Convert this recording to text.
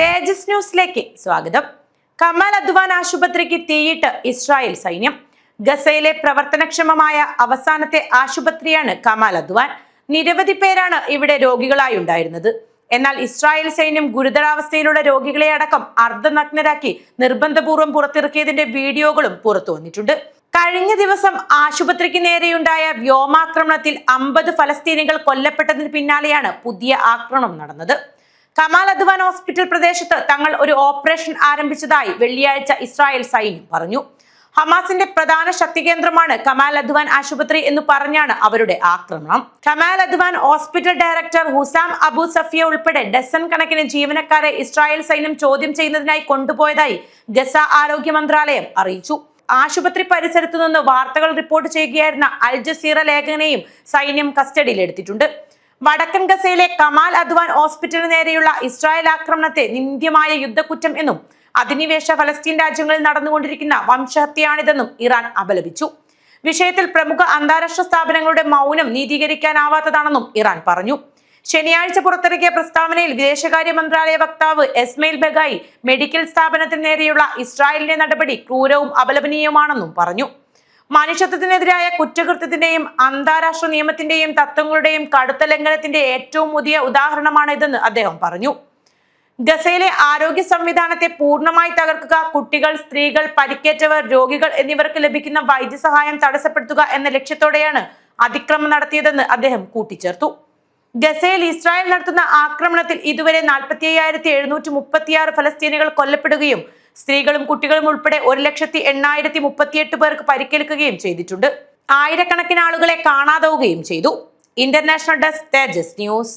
തേജസ് ന്യൂസിലേക്ക് സ്വാഗതം. കമൽ അദ്വാൻ ആശുപത്രിക്ക് തീയിട്ട് ഇസ്രായേൽ സൈന്യം. ഗസയിലെ പ്രവർത്തനക്ഷമമായ അവസാനത്തെ ആശുപത്രിയാണ് കമൽ അദ്വാൻ. നിരവധി പേരാണ് ഇവിടെ രോഗികളായി ഉണ്ടായിരുന്നത്. എന്നാൽ ഇസ്രായേൽ സൈന്യം ഗുരുതരാവസ്ഥയിലുള്ള രോഗികളെ അടക്കം അർദ്ധനഗ്നരാക്കി നിർബന്ധപൂർവം പുറത്തിറക്കിയതിന്റെ വീഡിയോകളും പുറത്തു വന്നിട്ടുണ്ട്. കഴിഞ്ഞ ദിവസം ആശുപത്രിക്ക് നേരെയുണ്ടായ വ്യോമാക്രമണത്തിൽ അമ്പത് ഫലസ്തീനികൾ കൊല്ലപ്പെട്ടതിന് പിന്നാലെയാണ് പുതിയ ആക്രമണം നടന്നത്. കമാൽ അദ്വാൻ ഹോസ്പിറ്റൽ പ്രദേശത്ത് തങ്ങൾ ഒരു ഓപ്പറേഷൻ ആരംഭിച്ചതായി വെള്ളിയാഴ്ച ഇസ്രായേൽ സൈന്യം പറഞ്ഞു. ഹമാസിന്റെ പ്രധാന ശക്തി കേന്ദ്രമാണ് കമാൽ അദ്വാൻ ആശുപത്രി എന്ന് പറഞ്ഞാണ് അവരുടെ ആക്രമണം. Kamal Adwan hospital director Hussam Abu Safiya ഉൾപ്പെടെ ഡസൻ കണക്കിന് ജീവനക്കാരെ ഇസ്രായേൽ സൈന്യം ചോദ്യം ചെയ്യുന്നതിനായി കൊണ്ടുപോയതായി ഗസ ആരോഗ്യ മന്ത്രാലയം അറിയിച്ചു. ആശുപത്രി പരിസരത്തു നിന്ന് വാർത്തകൾ റിപ്പോർട്ട് ചെയ്യുകയായിരുന്ന അൽ ജസീറ ലേഖകനെയും സൈന്യം കസ്റ്റഡിയിലെടുത്തിട്ടുണ്ട്. വടക്കൻ ഗസയിലെ കമാൽ അദ്വാൻ ഹോസ്പിറ്റലിന് നേരെയുള്ള ഇസ്രായേൽ ആക്രമണത്തെ നിന്ദ്യമായ യുദ്ധക്കുറ്റം എന്നും അധിനിവേശ ഫലസ്തീൻ രാജ്യങ്ങളിൽ നടന്നുകൊണ്ടിരിക്കുന്ന വംശഹത്യയാണിതെന്നും ഇറാൻ അപലപിച്ചു. വിഷയത്തിൽ പ്രമുഖ അന്താരാഷ്ട്ര സ്ഥാപനങ്ങളുടെ മൗനം നീതീകരിക്കാനാവാത്തതാണെന്നും ഇറാൻ പറഞ്ഞു. ശനിയാഴ്ച പുറത്തിറക്കിയ പ്രസ്താവനയിൽ വിദേശകാര്യ മന്ത്രാലയ വക്താവ് എസ്മയിൽ ബഗായി മെഡിക്കൽ സ്ഥാപനത്തിന് നേരെയുള്ള ഇസ്രായേലിന്റെ നടപടി ക്രൂരവും അപലപനീയമാണെന്നും പറഞ്ഞു. മനുഷ്യത്വത്തിനെതിരായ കുറ്റകൃത്യത്തിന്റെയും അന്താരാഷ്ട്ര നിയമത്തിന്റെയും തത്വങ്ങളുടെയും കടുത്ത ലംഘനത്തിന്റെ ഏറ്റവും പുതിയ ഉദാഹരണമാണ് ഇതെന്ന് അദ്ദേഹം പറഞ്ഞു. ഗസയിലെ ആരോഗ്യ സംവിധാനത്തെ പൂർണമായി തകർക്കുക കുട്ടികൾ സ്ത്രീകൾ പരിക്കേറ്റവർ രോഗികൾ എന്നിവർക്ക് ലഭിക്കുന്ന വൈദ്യസഹായം തടസ്സപ്പെടുത്തുക എന്ന ലക്ഷ്യത്തോടെയാണ് അതിക്രമം നടത്തിയതെന്ന് അദ്ദേഹം കൂട്ടിച്ചേർത്തു. ഗസയിൽ ഇസ്രായേൽ നടത്തുന്ന ആക്രമണത്തിൽ ഇതുവരെ നാൽപ്പത്തി അയ്യായിരത്തി എഴുന്നൂറ്റി മുപ്പത്തിയാറ് ഫലസ്തീനികൾ കൊല്ലപ്പെടുകയും സ്ത്രീകളും കുട്ടികളും ഉൾപ്പെടെ ഒരു ലക്ഷത്തി എണ്ണായിരത്തി മുപ്പത്തിയെട്ട് പേർക്ക് പരിക്കേൽക്കുകയും ചെയ്തിട്ടുണ്ട്. ആയിരക്കണക്കിന് ആളുകളെ കാണാതാവുകയും ചെയ്തു. International desk Thejas news.